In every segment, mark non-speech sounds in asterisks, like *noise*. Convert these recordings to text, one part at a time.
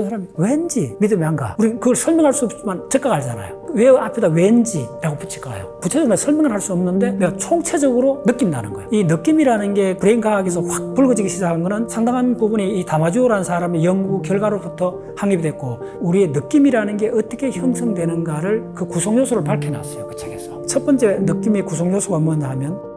저 사람이 왠지 믿음이 안 가. 우리 그걸 설명할 수 없지만 즉각 알잖아요. 왜 앞에다 왠지라고 붙일까요? 구체적으로 설명을 할 수 없는데 내가 총체적으로 느낌 나는 거예요. 이 느낌이라는 게 브레인 과학에서 확 불거지기 시작한 거는 상당한 부분이 이 다마주오라는 사람의 연구 결과로부터 확립이 됐고 우리의 느낌이라는 게 어떻게 형성되는가를 그 구성 요소를 밝혀놨어요. 그 책에서. 첫 번째 느낌의 구성 요소가 뭐냐 하면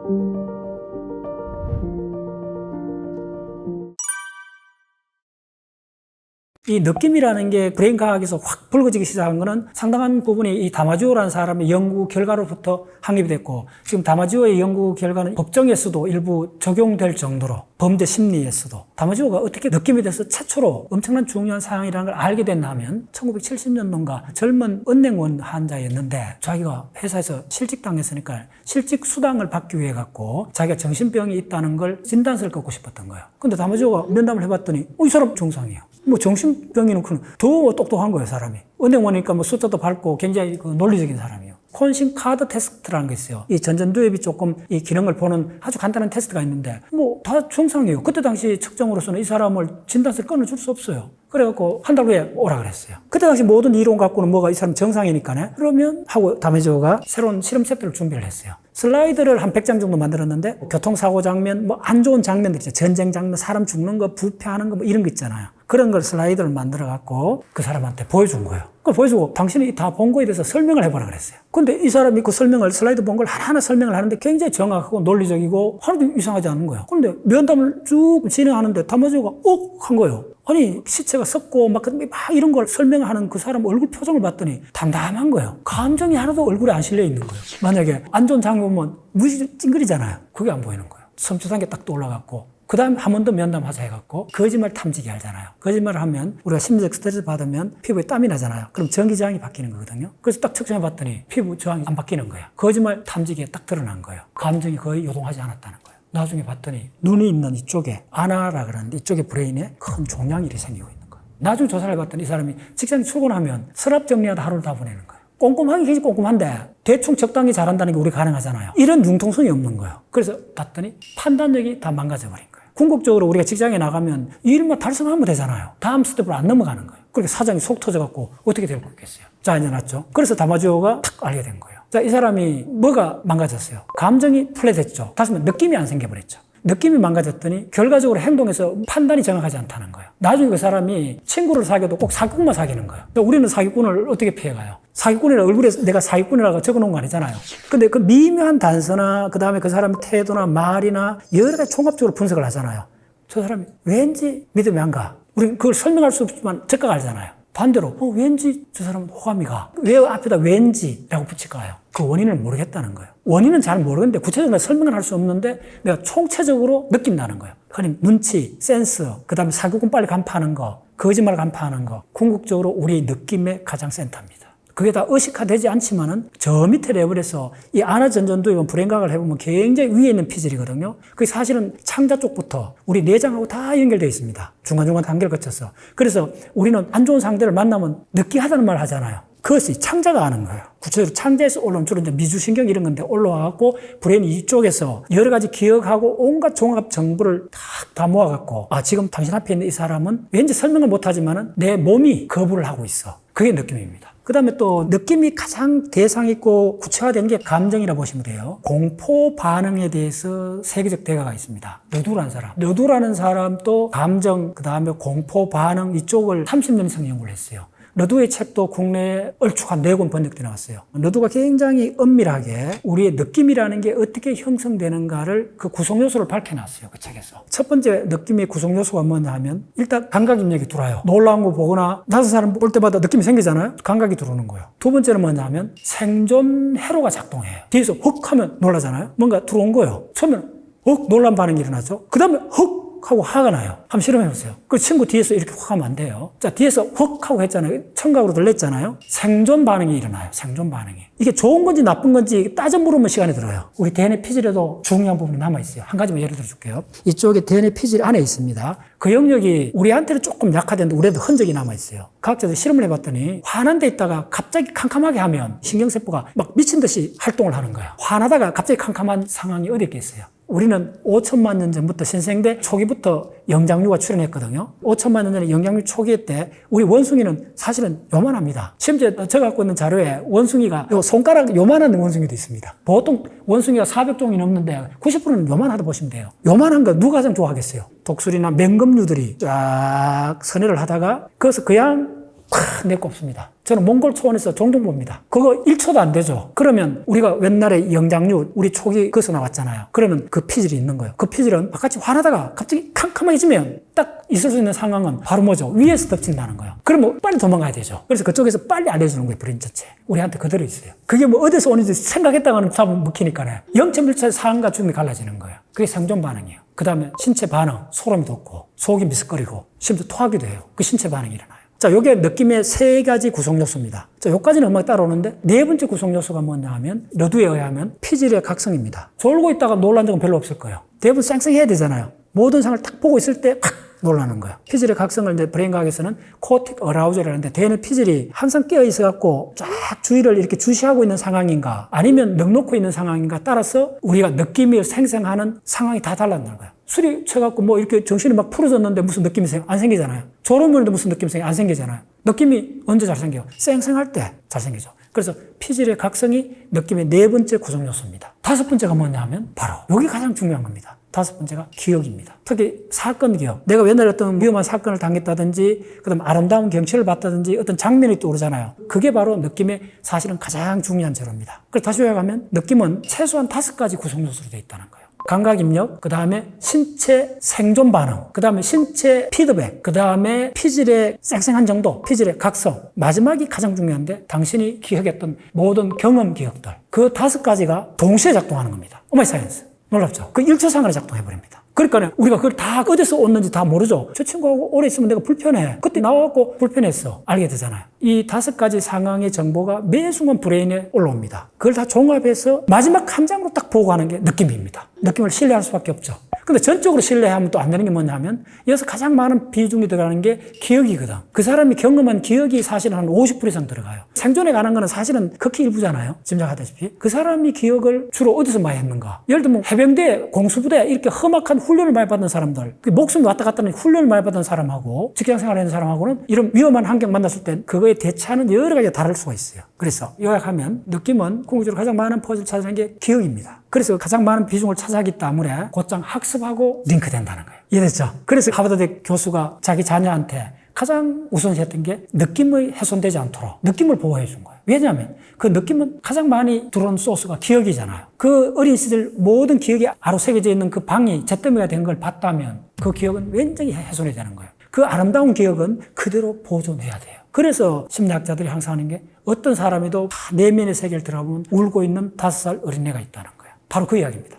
이 느낌이라는 게 브레인 과학에서 확 불거지기 시작한 거는 상당한 부분이 이 다마지오라는 사람의 연구 결과로부터 확립이 됐고 지금 다마지오의 연구 결과는 법정에서도 일부 적용될 정도로 범죄 심리에서도 다마지오가 어떻게 느낌에 대해서 최초로 엄청난 중요한 사항이라는 걸 알게 됐나 하면 1970년도인가 젊은 은행원 환자였는데 자기가 회사에서 실직당했으니까 실직 수당을 받기 위해 갖고 자기가 정신병이 있다는 걸 진단서를 걷고 싶었던 거예요. 근데 다마지오가 면담을 해봤더니 어, 이 사람 정상이에요. 뭐 정신병이는 더 똑똑한 거예요, 사람이. 은행원이니까 뭐 숫자도 밟고 굉장히 그 논리적인 사람이에요. 콘신 카드 테스트라는 게 있어요. 이 전전두엽이 조금 이 기능을 보는 아주 간단한 테스트가 있는데 뭐 다 정상이에요. 그때 당시 측정으로서는 이 사람을 진단서를 끊어줄 수 없어요. 그래갖고 한 달 후에 오라 그랬어요. 그때 당시 모든 이론 갖고는 뭐가 이 사람 정상이니까네. 그러면 하고 다메지오가 새로운 실험 세트를 준비를 했어요. 슬라이드를 한 100장 정도 만들었는데 교통사고 장면, 뭐 안 좋은 장면들 있죠. 전쟁 장면, 사람 죽는 거, 부패하는 거 뭐 이런 거 있잖아요. 그런 걸 슬라이드를 만들어 갖고 그 사람한테 보여준 거예요. 그걸 보여주고 당신이 다 본 거에 대해서 설명을 해보라 그랬어요. 근데 이 사람이 그 설명을 슬라이드 본 걸 하나하나 설명을 하는데 굉장히 정확하고 논리적이고 하나도 이상하지 않은 거예요. 그런데 면담을 쭉 진행하는데 다마지오가 옥! 한 거예요. 아니 시체가 썩고 막, 막 이런 걸 설명하는 그 사람 얼굴 표정을 봤더니 담담한 거예요. 감정이 하나도 얼굴에 안 실려 있는 거예요. 만약에 안 좋은 장면 보면 무시 찡그리잖아요. 그게 안 보이는 거예요. 섬찟한 게 딱 떠올라갔고 그 다음에 한 번 더 면담하자 해갖고 거짓말 탐지기 하잖아요. 거짓말을 하면 우리가 심리적 스트레스 받으면 피부에 땀이 나잖아요. 그럼 전기 저항이 바뀌는 거거든요. 그래서 딱 측정해 봤더니 피부 저항이 안 바뀌는 거야. 거짓말 탐지기에 딱 드러난 거예요. 감정이 거의 요동하지 않았다는 거예요. 나중에 봤더니 눈이 있는 이쪽에 아나라 그러는데 이쪽에 브레인에 큰 종양일이 생기고 있는 거예요. 나중에 조사를 해봤더니 이 사람이 직장에 출근하면 서랍 정리하다 하루를 다 보내는 거예요. 꼼꼼하게 굉장히 꼼꼼한데 대충 적당히 잘한다는 게 우리 가능하잖아요. 이런 융통성이 없는 거예요. 그래서 봤더니 판단력이 다 망가져 버린 거예요. 궁극적으로 우리가 직장에 나가면 이 일만 달성하면 되잖아요. 다음 스텝으로 안 넘어가는 거예요. 그렇게 사장이 속 터져갖고 어떻게 될 거겠어요. 자, 이제 났죠. 그래서 다마지오가 탁 알게 된 거예요. 자, 이 사람이 뭐가 망가졌어요? 감정이 플랫했죠. 다시 말해 느낌이 안 생겨버렸죠. 느낌이 망가졌더니 결과적으로 행동에서 판단이 정확하지 않다는 거예요. 나중에 그 사람이 친구를 사귀어도 꼭 사기꾼만 사귀는 거예요. 그러니까 우리는 사기꾼을 어떻게 피해가요? 사기꾼이라 얼굴에 내가 사기꾼이라고 적어놓은 거 아니잖아요. 근데 그 미묘한 단서나 그 다음에 그 사람의 태도나 말이나 여러 가지 종합적으로 분석을 하잖아요. 저 사람이 왠지 믿음이 안 가. 우리 그걸 설명할 수 없지만 즉각 알잖아요. 반대로 어, 왠지 저 사람은 호감이 가. 왜 앞에다 왠지라고 붙일까요? 그 원인을 모르겠다는 거예요. 원인은 잘 모르는데 구체적으로 설명을 할 수 없는데 내가 총체적으로 느낌 나는 거예요. 흔히 눈치, 센스, 그 다음에 사기꾼 빨리 간파하는 거, 거짓말 간파하는 거, 궁극적으로 우리의 느낌의 가장 센터입니다. 그게 다 의식화되지 않지만은 저 밑에 레벨에서 이 아나 전전도 이건 불행각을 해보면 굉장히 위에 있는 피질이거든요. 그게 사실은 창자 쪽부터 우리 내장하고 다 연결되어 있습니다. 중간중간 단계를 거쳐서. 그래서 우리는 안 좋은 상대를 만나면 느끼하다는 말 하잖아요. 그것이 창자가 하는 거예요. 구체적으로 창자에서 올라온 주로 이제 미주신경 이런 건데 올라와갖고 브레인 이쪽에서 여러 가지 기억하고 온갖 종합 정보를 다, 다 모아갖고 아, 지금 당신 앞에 있는 이 사람은 왠지 설명을 못하지만은 내 몸이 거부를 하고 있어. 그게 느낌입니다. 그 다음에 또 느낌이 가장 대상 있고 구체화된 게 감정이라 보시면 돼요. 공포 반응에 대해서 세계적 대가가 있습니다. 너두라는 사람. 너두라는 사람도 감정, 그 다음에 공포 반응 이쪽을 30년 이상 연구를 했어요. 너두의 책도 국내에 얼추 한 네 권 번역돼 나왔어요. 너두가 굉장히 엄밀하게 우리의 느낌이라는 게 어떻게 형성되는가를 그 구성 요소를 밝혀놨어요. 그 책에서. 첫 번째 느낌의 구성 요소가 뭐냐 하면 일단 감각 입력이 들어와요. 놀라운 거 보거나 다른 사람 볼 때마다 느낌이 생기잖아요. 감각이 들어오는 거예요. 두 번째는 뭐냐 하면 생존 회로가 작동해요. 뒤에서 헉 하면 놀라잖아요. 뭔가 들어온 거예요. 처음에는 헉 놀란 반응이 일어나죠. 그 다음에 헉 하고 화가 나요. 한번 실험해 보세요. 그 친구 뒤에서 이렇게 확 하면 안 돼요. 자, 뒤에서 훅 하고 했잖아요. 청각으로 들렸잖아요. 생존 반응이 일어나요. 생존 반응이. 이게 좋은 건지 나쁜 건지 따져 물으면 시간이 들어요. 우리 DNA 피질에도 중요한 부분이 남아있어요. 한 가지만 예를 들어 줄게요. 이쪽에 DNA 피질 안에 있습니다. 그 영역이 우리한테는 조금 약화되는데 우리한테 흔적이 남아있어요. 과학자들 실험을 해봤더니 화난 데 있다가 갑자기 캄캄하게 하면 신경세포가 막 미친 듯이 활동을 하는 거예요. 화나다가 갑자기 캄캄한 상황이 어디 있겠어요. 우리는 5천만 년 전부터 신생대 초기부터 영장류가 출현했거든요. 5천만 년 전에 영장류 초기 때 우리 원숭이는 사실은 요만합니다. 심지어 제가 갖고 있는 자료에 원숭이가 요 손가락 요만한 원숭이도 있습니다. 보통 원숭이가 400종이 넘는데 90%는 요만하다 보시면 돼요. 요만한 거 누가 가장 좋아하겠어요? 독수리나 맹금류들이 쫙 선회를 하다가 거기서 그냥 팍 내꼽습니다. 저는 몽골 초원에서 종종 봅니다. 그거 1초도 안 되죠. 그러면 우리가 옛날에 영장류, 우리 초기 거기서 나왔잖아요. 그러면 그 피질이 있는 거예요. 그 피질은 바깥이 화나다가 갑자기 캄캄해지면 딱 있을 수 있는 상황은 바로 뭐죠? 위에서 덮친다는 거예요. 그러면 빨리 도망가야 되죠. 그래서 그쪽에서 빨리 알려주는 거예요. 불인 자체. 우리한테 그대로 있어요. 그게 뭐 어디서 오는지 생각했다가는 답은 먹히니까요. 0.1초의 상황과 죽음이 갈라지는 거예요. 그게 생존 반응이에요. 그 다음에 신체 반응, 소름이 돋고, 속이 미스거리고, 심지어 토하기도 해요. 그 신체 반응이 일어나요. 자, 요게 느낌의 세 가지 구성 요소입니다. 자, 요까지는 음악 따라오는데 네 번째 구성 요소가 뭐냐 하면 러두에 의하면 피질의 각성입니다. 졸고 있다가 놀란 적은 별로 없을 거예요. 대부분 쌩쌩해야 되잖아요. 모든 상을 딱 보고 있을 때확 놀라는 거예요. 피질의 각성을 이제 브레인 과학에서는 코틱 어라우저라는데 대뇌 피질이 항상 깨어 있어 갖고 쫙 주의를 이렇게 주시하고 있는 상황인가 아니면 넉놓고 있는 상황인가 따라서 우리가 느낌이 생성하는 상황이 다 달라지는 거예요. 술이 쳐갖고 뭐 이렇게 정신이 막 풀어졌는데 무슨 느낌이 생, 안 생기잖아요. 졸음물도 무슨 생겨? 안 생기잖아요. 느낌이 언제 잘 생겨요? 쌩쌩할 때 잘 생기죠. 그래서 피질의 각성이 느낌의 네 번째 구성 요소입니다. 다섯 번째가 뭐냐 하면 바로 여기 가장 중요한 겁니다. 다섯 번째가 기억입니다. 특히 사건 기억. 내가 옛날에 어떤 위험한 사건을 당했다든지, 그 다음 아름다운 경치를 봤다든지 어떤 장면이 떠오르잖아요. 그게 바로 느낌의 사실은 가장 중요한 재료입니다. 그래서 다시 요약하면 느낌은 최소한 다섯 가지 구성 요소로 되어 있다는 거예요. 감각 입력, 그 다음에 신체 생존 반응, 그 다음에 신체 피드백, 그 다음에 피질의 쌩쌩한 정도, 피질의 각성, 마지막이 가장 중요한데 당신이 기억했던 모든 경험 기억들, 그 다섯 가지가 동시에 작동하는 겁니다. 오마이 사이언스. 놀랍죠? 그 일초상으로 작동해버립니다. 그러니까 우리가 그걸 다 어디서 왔는지 다 모르죠. 저 친구하고 오래 있으면 내가 불편해. 그때 나와갖고 불편했어. 알게 되잖아요. 이 다섯 가지 상황의 정보가 매 순간 브레인에 올라옵니다. 그걸 다 종합해서 마지막 한 장으로 딱 보고 하는 게 느낌입니다. 느낌을 신뢰할 수밖에 없죠. 근데 전적으로 신뢰하면 또 안 되는 게 뭐냐면 여기서 가장 많은 비중이 들어가는 게 기억이거든. 그 사람이 경험한 기억이 사실은 한 50% 이상 들어가요. 생존에 관한 거는 사실은 극히 일부잖아요. 짐작하다시피. 그 사람이 기억을 주로 어디서 많이 했는가? 예를 들면 해병대, 공수부대 이렇게 험악한 훈련을 많이 받은 사람들, 그 목숨이 왔다 갔다 하는 훈련을 많이 받은 사람하고 직장 생활하는 사람하고는 이런 위험한 환경 만났을 때 그거에 대처하는 여러 가지가 다를 수가 있어요. 그래서 요약하면 느낌은 궁극적으로 가장 많은 퍼즐을 찾아내는 게 기억입니다. 그래서 가장 많은 비중을 차지하기 때문에 곧장 학습하고 링크된다는 거예요. 이해됐죠? 그래서 하버드대 교수가 자기 자녀한테 가장 우선시했던 게 느낌의 훼손되지 않도록 느낌을 보호해 준 거예요. 왜냐하면 그 느낌은 가장 많이 들어온 소스가 기억이잖아요. 그 어린 시절 모든 기억이 아로 새겨져 있는 그 방이 잿더미가 된 걸 봤다면 그 기억은 완전히 훼손이 되는 거예요. 그 아름다운 기억은 그대로 보존해야 돼요. 그래서 심리학자들이 항상 하는 게 어떤 사람이도 다 내면의 세계를 들어보면 울고 있는 다섯 살 어린애가 있다는 거예요. 바로 그 이야기입니다.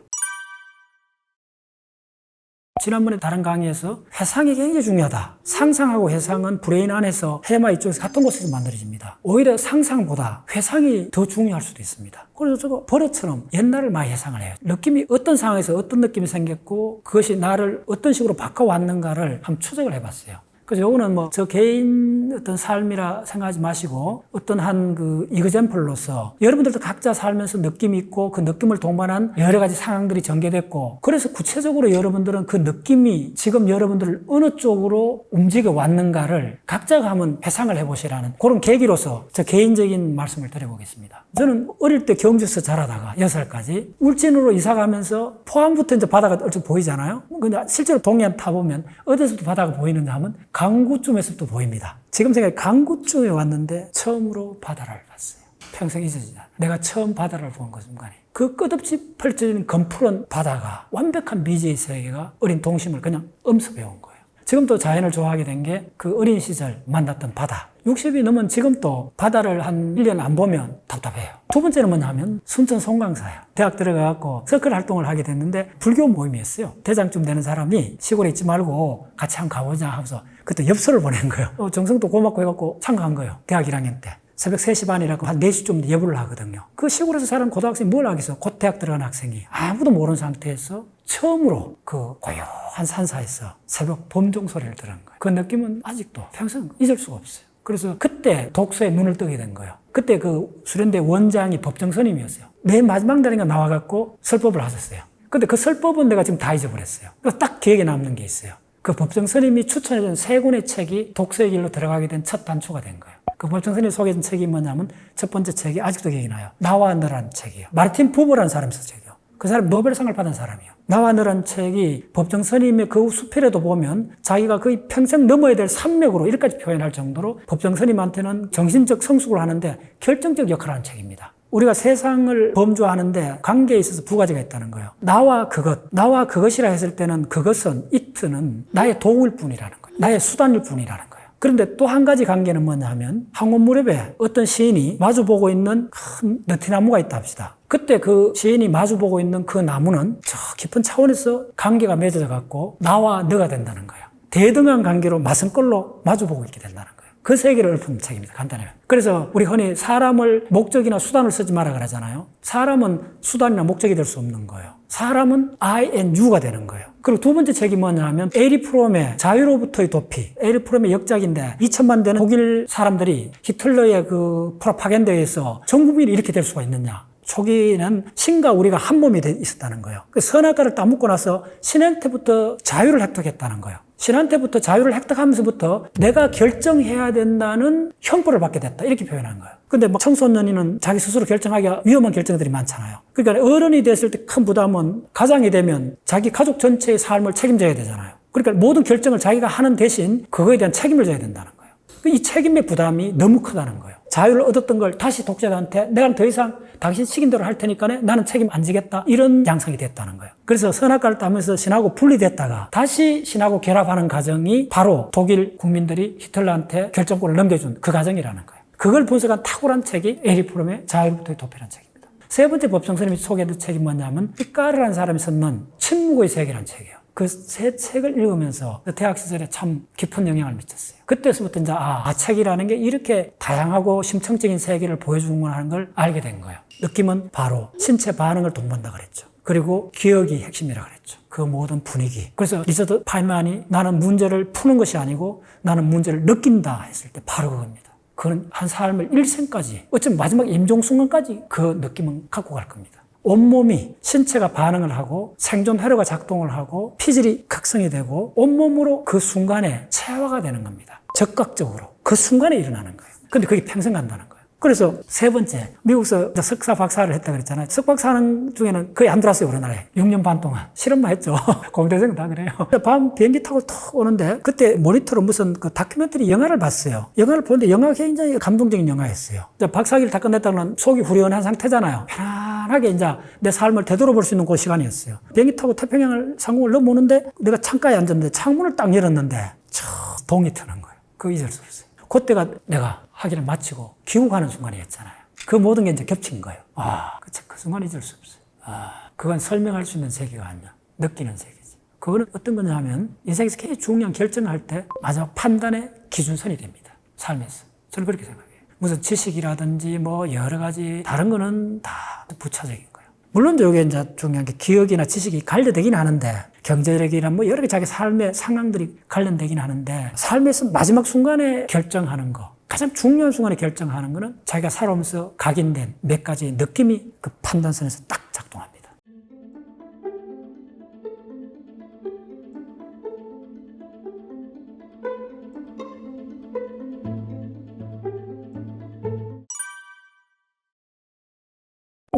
지난번에 다른 강의에서 회상이 굉장히 중요하다. 상상하고 회상은 브레인 안에서 해마 이쪽에서 같은 곳에서 만들어집니다. 오히려 상상보다 회상이 더 중요할 수도 있습니다. 그래서 저거 버릇처럼 옛날을 많이 회상을 해요. 느낌이 어떤 상황에서 어떤 느낌이 생겼고 그것이 나를 어떤 식으로 바꿔왔는가를 한번 추적을 해봤어요. 그래서 요거는 뭐 저 개인 어떤 삶이라 생각하지 마시고 어떤 한 그 이그젠플로서 여러분들도 각자 살면서 느낌이 있고 그 느낌을 동반한 여러 가지 상황들이 전개됐고 그래서 구체적으로 여러분들은 그 느낌이 지금 여러분들을 어느 쪽으로 움직여 왔는가를 각자가 한번 회상을 해보시라는 그런 계기로서 저 개인적인 말씀을 드려보겠습니다. 저는 어릴 때 경주에서 자라다가 6살까지 울진으로 이사 가면서 포항부터 이제 바다가 얼추 보이잖아요. 근데 실제로 동해안 타보면 어디서부터 바다가 보이느냐 하면 강구쯤에서부터 보입니다. 지금 생각해 강구쯤에 왔는데 처음으로 바다를 봤어요. 평생 잊어지지 않아요. 내가 처음 바다를 본그 순간에. 그 끝없이 펼쳐지는 검푸른 바다가 완벽한 미지의 세계가 어린 동심을 그냥 엄습해 온 거예요. 지금도 자연을 좋아하게 된 게 그 어린 시절 만났던 바다. 60이 넘은 지금도 바다를 한 1년 안 보면 답답해요. 두 번째는 뭐냐 하면 순천 송강사예요. 대학 들어가갖고 서클 활동을 하게 됐는데 불교 모임이었어요. 대장쯤 되는 사람이 시골에 있지 말고 같이 한번 가보자 하면서 그때 엽서를 보낸 거예요. 어, 정성도 고맙고 해갖고 참가한 거예요. 대학 1학년 때. 새벽 3시 반이라고 한 4시쯤 예불을 하거든요. 그 시골에서 사는 고등학생이 뭘 하겠어? 곧 대학 들어간 학생이. 아무도 모르는 상태에서 처음으로 그 고요한 산사에서 새벽 범종 소리를 들은 거예요. 그 느낌은 아직도 평생 잊을 수가 없어요. 그래서 그때 독서에 눈을 뜨게 된 거예요. 그때 그 수련대 원장이 법정 스님이었어요. 맨 마지막 날인가 나와갖고 설법을 하셨어요. 근데 그 설법은 내가 지금 다 잊어버렸어요. 딱 기억에 남는 게 있어요. 그 법정 스님이 추천해준 세 권의 책이 독서의 길로 들어가게 된 첫 단초가 된 거예요. 그 법정 스님이 소개해준 책이 뭐냐면 첫 번째 책이 아직도 기억이 나요. 나와 너라는 책이에요. 마르틴 부버라는 사람이 쓴 책이에요. 그 사람 노벨상을 받은 사람이에요. 나와 너라는 책이 법정 스님의 그 수필에도 보면 자기가 거의 평생 넘어야 될 산맥으로 이렇게까지 표현할 정도로 법정 스님한테는 정신적 성숙을 하는데 결정적 역할을 하는 책입니다. 우리가 세상을 범주하는데 관계에 있어서 두 가지가 있다는 거예요. 나와 그것, 나와 그것이라 했을 때는 그것은 이트는 나의 도구일 뿐이라는 거예요. 나의 수단일 뿐이라는 거예요. 그런데 또 한 가지 관계는 뭐냐 하면 황혼 무렵에 어떤 시인이 마주보고 있는 큰 느티나무가 있다 합시다. 그때 그 시인이 마주보고 있는 그 나무는 저 깊은 차원에서 관계가 맺어져 갖고 나와 너가 된다는 거예요. 대등한 관계로 맞은꼴로 마주보고 있게 된다는 거예요. 그 세계를 읊은 책입니다. 간단해요. 그래서 우리 흔히 사람을 목적이나 수단을 쓰지 마라 그러잖아요. 사람은 수단이나 목적이 될 수 없는 거예요. 사람은 I and you가 되는 거예요. 그리고 두 번째 책이 뭐냐면 에리 프롬의 자유로부터의 도피. 에리 프롬의 역작인데 2천만 되는 독일 사람들이 히틀러의 그 프로파간다에 의해서 전 국민이 이렇게 될 수가 있느냐. 초기에는 신과 우리가 한 몸이 돼 있었다는 거예요. 그 선악과를 따먹고 나서 신한테부터 자유를 획득했다는 거예요. 신한테부터 자유를 획득하면서부터 내가 결정해야 된다는 형벌을 받게 됐다. 이렇게 표현한 거예요. 근데 막 청소년이는 자기 스스로 결정하기가 위험한 결정들이 많잖아요. 그러니까 어른이 됐을 때 큰 부담은 가장이 되면 자기 가족 전체의 삶을 책임져야 되잖아요. 그러니까 모든 결정을 자기가 하는 대신 그거에 대한 책임을 져야 된다는 거예요. 이 책임의 부담이 너무 크다는 거예요. 자유를 얻었던 걸 다시 독자들한테 내가 더 이상 당신 시킨 대로 할 테니까 나는 책임 안 지겠다. 이런 양상이 됐다는 거예요. 그래서 선악과를 따면서 신하고 분리됐다가 다시 신하고 결합하는 과정이 바로 독일 국민들이 히틀러한테 결정권을 넘겨준 그 과정이라는 거예요. 그걸 분석한 탁월한 책이 에리 프롬의 자유로부터의 도피라는 책입니다. 세 번째 법정 스님이 소개된 책이 뭐냐면 삐까르라는 사람이 썼는 침묵의 세계라는 책이에요. 그세 책을 읽으면서 그 대학 시절에 참 깊은 영향을 미쳤어요. 그때서부터 이제 아, 아 책이라는 게 이렇게 다양하고 심층적인 세계를 보여주는구나 하는 걸 알게 된 거예요. 느낌은 바로 신체 반응을 동반다 그랬죠. 그리고 기억이 핵심이라 그랬죠. 그 모든 분위기. 그래서 리처드 파이만이 나는 문제를 푸는 것이 아니고 나는 문제를 느낀다 했을 때 바로 그겁니다. 그는 한 삶을 일생까지 어쩌면 마지막 임종 순간까지 그 느낌은 갖고 갈 겁니다. 온몸이 신체가 반응을 하고 생존 회로가 작동을 하고 피질이 각성이 되고 온몸으로 그 순간에 체화가 되는 겁니다. 적극적으로 그 순간에 일어나는 거예요. 근데 그게 평생 간다는 거예요. 그래서 세 번째, 미국에서 석사 박사를 했다 그랬잖아요. 석박사 하는 중에는 거의 안 들어왔어요, 우리나라에. 6년 반 동안. 실험만 했죠. *laughs* 공대생 다 그래요. 밤 비행기 타고 턱 오는데, 그때 모니터로 무슨 그 다큐멘터리 영화를 봤어요. 영화를 보는데 영화가 굉장히 감동적인 영화였어요. 박사기를 다 끝냈다는 속이 후련한 상태잖아요. 편안하게 이제 내 삶을 되돌아볼 수 있는 그 시간이었어요. 비행기 타고 태평양을 상공을 넘어오는데, 내가 창가에 앉았는데, 창문을 딱 열었는데, 저 동이 트는 거예요. 그거 잊을 수 없어요. 그때가 내가 학위를 마치고 귀국하는 순간이었잖아요. 그 모든 게 이제 겹친 거예요. 아, 그, 그 순간 잊을 수 없어요. 아, 그건 설명할 수 있는 세계가 아니야. 느끼는 세계지. 그거는 어떤 거냐 하면 인생에서 굉장히 중요한 결정을 할 때 마지막 판단의 기준선이 됩니다. 삶에서. 저는 그렇게 생각해요. 무슨 지식이라든지 뭐 여러 가지 다른 거는 다 부차적인 거예요. 물론 여기 이제 중요한 게 기억이나 지식이 관련되긴 하는데 경제력이나 뭐 여러 개 자기 삶의 상황들이 관련되긴 하는데 삶에서 마지막 순간에 결정하는 거 가장 중요한 순간에 결정하는 거는 자기가 살아오면서 각인된 몇 가지 느낌이 그 판단선에서 딱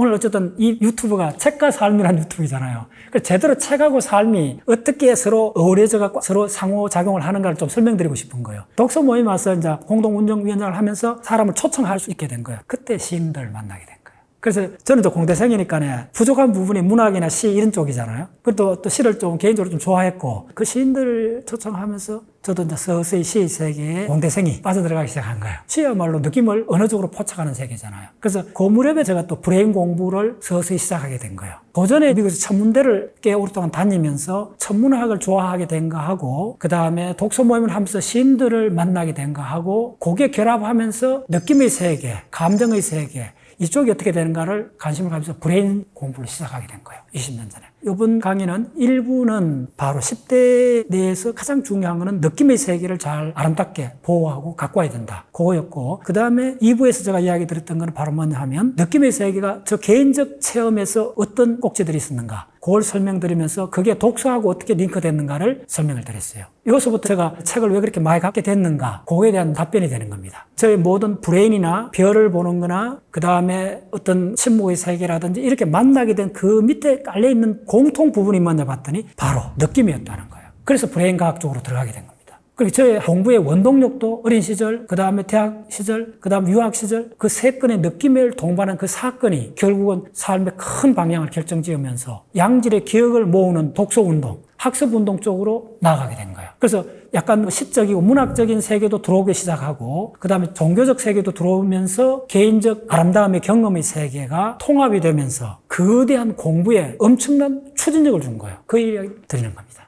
오늘 어쨌든 이 유튜브가 책과 삶이라는 유튜브잖아요. 그러니까 제대로 책하고 삶이 어떻게 서로 어우러져 갖고 서로 상호작용을 하는가를 좀 설명드리고 싶은 거예요. 독서 모임 와서 이제 공동운영위원장을 하면서 사람을 초청할 수 있게 된 거예요. 그때 시인들을 만나게 된 거예요. 그래서 저는 또 공대생이니까 부족한 부분이 문학이나 시 이런 쪽이잖아요. 그리고 또 시를 좀 개인적으로 좀 좋아했고 그 시인들 초청하면서 저도 이제 서서히 시 세계에 공대생이 빠져들어가기 시작한 거예요. 시야말로 느낌을 쪽으로 포착하는 세계잖아요. 그래서 그 무렵에 제가 또 브레인 공부를 서서히 시작하게 된 거예요. 고전에 미국에서 천문대를 꽤 오랫동안 다니면서 천문학을 좋아하게 된거 하고 그 다음에 독서 모임을 하면서 시인들을 만나게 된거 하고 그게 결합하면서 느낌의 세계, 감정의 세계 이쪽이 어떻게 되는가를 관심을 가지면서 브레인 공부를 시작하게 된 거예요. 20년 전에. 이번 강의는 1부는 바로 10대 내에서 가장 중요한 거는 느낌의 세계를 잘 아름답게 보호하고 갖고 와야 된다. 그거였고, 그 다음에 2부에서 제가 이야기 드렸던 거는 바로 뭐냐 하면 느낌의 세계가 저 개인적 체험에서 어떤 꼭지들이 있었는가. 그걸 설명드리면서 그게 독서하고 어떻게 링크됐는가를 설명을 드렸어요. 이것부터 제가 책을 왜 그렇게 많이 갖게 됐는가. 그거에 대한 답변이 되는 겁니다. 저의 모든 브레인이나 별을 보는 거나 그 다음에 어떤 침묵의 세계라든지 이렇게 만나게 된 그 밑에 깔려있는 공통 부분이 뭐냐 봤더니 바로 느낌이었다는 거예요. 그래서 브레인 과학 쪽으로 들어가게 된 겁니다. 그리고 저의 공부의 원동력도 어린 시절, 그 다음에 대학 시절, 그 다음 유학 시절 그 세 건의 느낌을 동반한 그 사건이 결국은 삶의 큰 방향을 결정지으면서 양질의 기억을 모으는 독서 운동, 학습 운동 쪽으로 나아가게 된 거예요. 그래서 약간 뭐 시적이고 문학적인 세계도 들어오기 시작하고 그 다음에 종교적 세계도 들어오면서 개인적 아름다움의 경험의 세계가 통합이 되면서 거대한 공부에 엄청난 추진력을 준 거예요. 그 이야기 드리는 겁니다.